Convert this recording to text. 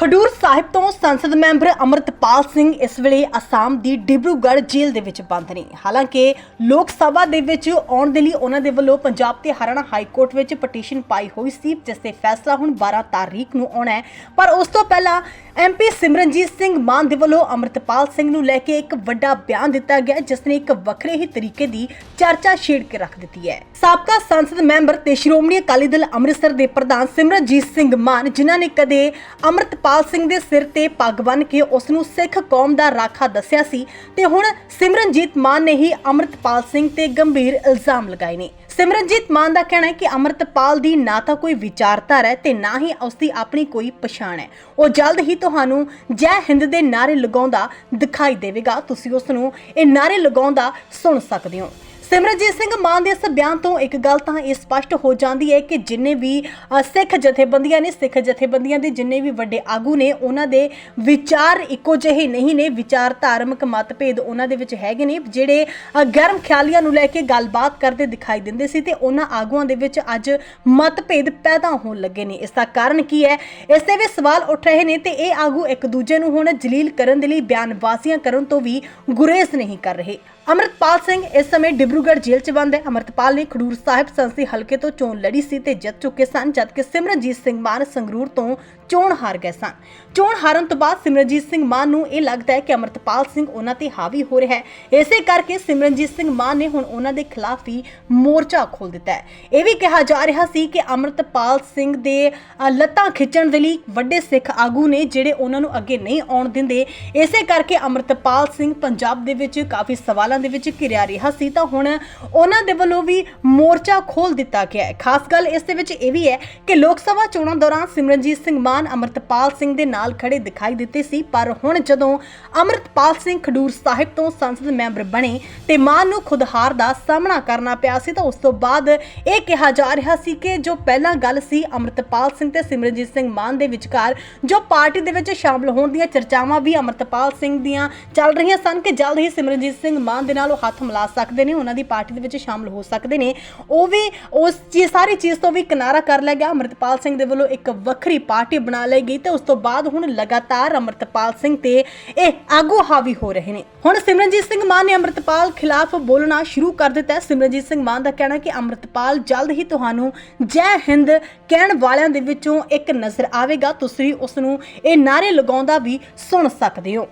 ਖਡੂਰ ਸਾਹਿਬ ਤੋਂ ਸੰਸਦ ਮੈਂਬਰ ਅਮਰਤਪਾਲ ਸਿੰਘ ਇਸ ਵੇਲੇ ਅਸਾਮ ਦੀ ਡਿਬਰੂਗੜ੍ਹ ਜੇਲ੍ਹ ਦੇ ਵਿੱਚ ਬੰਦ ਨੇ। ਹਾਲਾਂਕਿ ਲੋਕ ਸਭਾ ਦੇ ਵਿੱਚ ਆਉਣ ਦੇ ਲਈ ਉਹਨਾਂ ਦੇ ਵੱਲੋਂ ਪੰਜਾਬ ਤੇ ਹਰਿਆਣਾ ਹਾਈ ਕੋਰਟ ਵਿੱਚ ਪਟੀਸ਼ਨ ਪਾਈ ਹੋਈ ਸੀ, ਜਿਸ ਤੇ ਫੈਸਲਾ ਹੁਣ 12 ਤਾਰੀਖ ਨੂੰ ਆਉਣਾ ਹੈ। ਪਰ ਉਸ ਤੋਂ ਪਹਿਲਾਂ ਐਮਪੀ ਸਿਮਰਨਜੀਤ ਸਿੰਘ ਮਾਨ ਦੇ ਵੱਲੋਂ ਅਮਰਤਪਾਲ ਸਿੰਘ ਨੂੰ ਲੈ ਕੇ ਇੱਕ ਵੱਡਾ ਬਿਆਨ ਦਿੱਤਾ ਗਿਆ, ਜਿਸ ਨੇ ਇੱਕ ਵੱਖਰੇ ਹੀ ਤਰੀਕੇ ਦੀ ਚਰਚਾ ਛੇੜ ਕੇ ਰੱਖ ਦਿੱਤੀ ਹੈ। ਸਾਬਕਾ ਸੰਸਦ ਮੈਂਬਰ ਤੇ ਸ਼੍ਰੋਮਣੀ ਅਕਾਲੀ ਦਲ ਅੰਮ੍ਰਿਤਸਰ ਦੇ ਪ੍ਰਧਾਨ ਸਿਮਰਨਜੀਤ ਸਿੰਘ ਮਾਨ, ਜਿਨ੍ਹਾਂ ਨੇ ਕਦੇ ਅਮਰਤਪਾਲ ਸਿੰਘ ਦੇ ਸਿਰ ਤੇ ਪੱਗ ਬੰਨ੍ਹ ਕੇ ਉਸ ਨੂੰ ਸਿੱਖ ਕੌਮ ਦਾ ਰਾਖਾ ਦੱਸਿਆ ਸੀ ਤੇ ਹੁਣ ਸਿਮਰਨਜੀਤ ਮਾਨ ਨੇ ਹੀ ਅਮਰਤਪਾਲ ਸਿੰਘ ਤੇ ਗੰਭੀਰ ਇਲਜ਼ਾਮ ਲਗਾਏ ਨੇ। ਸਿਮਰਨਜੀਤ ਮਾਨ ਦਾ ਕਹਿਣਾ ਹੈ ਕਿ ਅਮਰਤਪਾਲ ਦੀ ਨਾ ਤਾਂ ਕੋਈ ਵਿਚਾਰਧਾਰਾ ਹੈ ਤੇ ਨਾ ਹੀ ਉਸ ਦੀ ਆਪਣੀ ਕੋਈ ਪਛਾਣ ਹੈ। ਉਹ ਜਲਦ ਹੀ ਤੁਹਾਨੂੰ ਜੈ ਹਿੰਦ ਦੇ ਨਾਰੇ ਲਗਾਉਂਦਾ ਦਿਖਾਈ ਦੇਵੇਗਾ। ਤੁਸੀਂ ਉਸ ਨੂੰ ਇਹ ਨਾਰੇ ਲਗਾਉਂਦਾ ਸੁਣ ਸਕਦੇ ਹੋ। ਸਿਮਰਨਜੀਤ ਸਿੰਘ ਮਾਨ ਦੇ ਇਸ ਬਿਆਨ ਤੋਂ ਇੱਕ ਗੱਲ ਤਾਂ ਇਹ ਸਪਸ਼ਟ ਹੋ ਜਾਂਦੀ ਹੈ ਕਿ ਜਿੰਨੇ ਵੀ ਸਿੱਖ ਜਥੇਬੰਦੀਆਂ ਨੇ, ਸਿੱਖ ਜਥੇਬੰਦੀਆਂ ਦੇ ਜਿੰਨੇ ਵੀ ਵੱਡੇ ਆਗੂ ਨੇ, ਉਹਨਾਂ ਦੇ ਵਿਚਾਰ ਇੱਕੋ ਜਿਹੇ ਨਹੀਂ ਨੇ, ਵਿਚਾਰ ਧਾਰਮਿਕ ਮਤਭੇਦ ਉਹਨਾਂ ਦੇ ਵਿੱਚ ਹੈਗੇ ਨੇ, ਜਿਹੜੇ ਗਰਮ ਖਿਆਲੀਆਂ ਨੂੰ ਲੈ ਕੇ ਗੱਲਬਾਤ ਕਰਦੇ ਦਿਖਾਈ ਦਿੰਦੇ ਸੀ ਤੇ ਉਹਨਾਂ ਆਗੂਆਂ ਦੇ ਵਿੱਚ ਅੱਜ ਮਤਭੇਦ ਪੈਦਾ ਹੋਣ ਲੱਗੇ ਨੇ। ਇਸ ਦਾ ਕਾਰਨ ਕੀ ਹੈ? ਇਸ ਦੇ ਵੀ ਸਵਾਲ ਉੱਠ ਰਹੇ ਨੇ ਤੇ ਇਹ ਆਗੂ ਇੱਕ ਦੂਜੇ ਨੂੰ ਹੁਣ ਜਲੀਲ ਕਰਨ ਦੇ ਲਈ ਬਿਆਨਬਾਜ਼ੀਆਂ ਕਰਨ ਤੋਂ ਵੀ ਗੁਰੇਜ਼ ਨਹੀਂ ਕਰ ਰਹੇ। ਅਮਰਤਪਾਲ ਸਿੰਘ ਇਸ ਸਮੇਂ ਡਿਬਰੂਗੜ੍ਹ ਜੇਲ੍ਹ 'ਚ ਬੰਦ ਹੈ। ਅਮਰਤਪਾਲ ਨੇ ਖਡੂਰ ਸਾਹਿਬ ਸੰਸਦੀ ਹਲਕੇ ਤੋਂ ਚੋਣ ਲੜੀ ਸੀ ਤੇ ਜਿੱਤ ਚੁੱਕੇ ਸਨ, ਜਦਕਿ ਸਿਮਰਨਜੀਤ ਸਿੰਘ ਮਾਨ ਸੰਗਰੂਰ ਤੋਂ ਚੋਣ ਹਾਰ ਗਏ ਸਨ। ਚੋਣ ਹਾਰਨ ਤੋਂ ਬਾਅਦ ਸਿਮਰਨਜੀਤ ਸਿੰਘ ਮਾਨ ਨੂੰ ਇਹ ਲੱਗਦਾ ਹੈ ਕਿ ਅਮਰਤਪਾਲ ਸਿੰਘ ਉਹਨਾਂ ਤੇ ਹਾਵੀ ਹੋ ਰਿਹਾ ਹੈ। ਇਸੇ ਕਰਕੇ ਸਿਮਰਨਜੀਤ ਸਿੰਘ ਮਾਨ ਨੇ ਹੁਣ ਉਹਨਾਂ ਦੇ ਖਿਲਾਫ ਹੀ ਮੋਰਚਾ ਖੋਲ ਦਿੱਤਾ ਹੈ। ਇਹ ਵੀ ਕਿਹਾ ਜਾ ਰਿਹਾ ਸੀ ਕਿ ਅਮਰਤਪਾਲ ਸਿੰਘ ਦੇ ਲੱਤਾਂ ਖਿੱਚਣ ਦੇ ਲਈ ਵੱਡੇ ਸਿੱਖ ਆਗੂ ਨੇ ਜਿਹੜੇ ਉਹਨਾਂ ਨੂੰ ਅੱਗੇ ਨਹੀਂ ਆਉਣ ਦਿੰਦੇ, ਇਸੇ ਕਰਕੇ ਅਮਰਤਪਾਲ ਸਿੰਘ ਪੰਜਾਬ ਦੇ ਵਿੱਚ ਕਾਫੀ ਸਵਾਲਾਂ ਦੇ ਵਿੱਚ ਘਿਰਿਆ ਰਿਹਾ ਸੀ। ਤਾਂ ਹੁਣ ਉਹਨਾਂ ਦੇ ਵੱਲੋਂ ਵੀ ਮੋਰਚਾ ਖੋਲ ਦਿੱਤਾ ਗਿਆ ਹੈ। ਖਾਸ ਗੱਲ ਇਸ ਦੇ ਵਿੱਚ ਇਹ ਵੀ ਹੈ ਕਿ ਲੋਕ ਸਭਾ ਚੋਣਾਂ ਦੌਰਾਨ ਸਿਮਰਨਜੀਤ ਸਿੰਘ ਮਾਨ, ਅਮਰਤਪਾਲ ਸਿੰਘ ਦੇ ਨਾਲ ਖੜੇ ਦਿਖਾਈ ਦਿੱਤੇ ਸੀ, ਪਰ ਹੁਣ ਜਦੋਂ ਅਮਰਤਪਾਲ ਸਿੰਘ ਖਡੂਰ ਸਾਹਿਬ ਤੋਂ ਸੰਸਦ ਮੈਂਬਰ ਬਣੇ ਤੇ ਮਾਨ ਨੂੰ ਖੁਦ ਦਾ ਸਾਹਮਣਾ ਕਰਨਾ ਪਿਆ ਸੀ, ਤਾਂ ਉਸ ਤੋਂ ਬਾਅਦ ਇਹ ਕਿਹਾ ਜਾ ਰਿਹਾ ਸੀ ਕਿ ਜੋ ਪਹਿਲਾਂ ਗੱਲ ਸੀ ਅਮਰਤਪਾਲ ਸਿੰਘ ਤੇ ਸਿਮਰਨਜੀਤ ਸਿੰਘ ਮਾਨ ਦੇ ਵਿਚਕਾਰ, ਜੋ ਪਾਰਟੀ ਦੇ ਵਿੱਚ ਸ਼ਾਮਲ ਹੋਣ ਦੀਆਂ ਚਰਚਾਵਾਂ ਵੀ ਅਮਰਤਪਾਲ ਸਿੰਘ ਦੀਆਂ ਚੱਲ ਰਹੀਆਂ ਸਨ ਕਿ ਜਲਦ ਹੀ ਸਿਮਰਨਜੀਤ ਸਿੰਘ ਮਾਨ ਦੇ ਨਾਲ ਉਹ ਹੱਥ ਮਿਲਾ ਸਕਦੇ ਨੇ, ਉਹਨਾਂ ਦੀ ਪਾਰਟੀ ਦੇ ਵਿੱਚ ਸ਼ਾਮਲ ਹੋ ਸਕਦੇ ਨੇ। ਉਹ ਵੀ ਉਸ ਚੀਜ਼ ਸਾਰੀ ਚੀਜ਼ ਤੋਂ ਵੀ ਕਿਨਾਰਾ ਕਰ ਲਿਆ ਗਿਆ। ਅਮਰਤਪਾਲ ਸਿੰਘ ਦੇ ਵੱਲੋਂ ਇੱਕ ਵੱਖਰੀ ਪਾਰਟੀ ਬਣਾ ਲਈ ਗਈ ਤੇ ਉਸ ਤੋਂ ਬਾਅਦ ਹੁਣ ਲਗਾਤਾਰ ਅਮਰਤਪਾਲ ਸਿੰਘ ਤੇ ਇਹ ਆਗੂ ਹਾਵੀ ਹੋ ਰਹੇ ਨੇ। ਹੁਣ ਸਿਮਰਨਜੀਤ ਸਿੰਘ ਮਾਨ ਨੇ ਅਮਰਤਪਾਲ ਖਿਲਾਫ ਬੋਲਣਾ ਸ਼ੁਰੂ ਕਰ ਦਿੱਤਾ ਹੈ। ਸਿਮਰਨਜੀਤ ਸਿੰਘ ਮਾਨ ਦਾ ਕਹਿਣਾ ਕਿ ਅਮਰਤਪਾਲ ਜਲਦ ਹੀ ਤੁਹਾਨੂੰ ਜੈ ਹਿੰਦ ਕਹਿਣ ਵਾਲਿਆਂ ਦੇ ਵਿੱਚੋਂ ਇੱਕ ਨਜ਼ਰ ਆਵੇਗਾ। ਤੁਸੀਂ ਉਸ ਨੂੰ ਇਹ ਨਾਰੇ ਲਗਾਉਂਦਾ ਵੀ ਸੁਣ ਸਕਦੇ ਹੋ।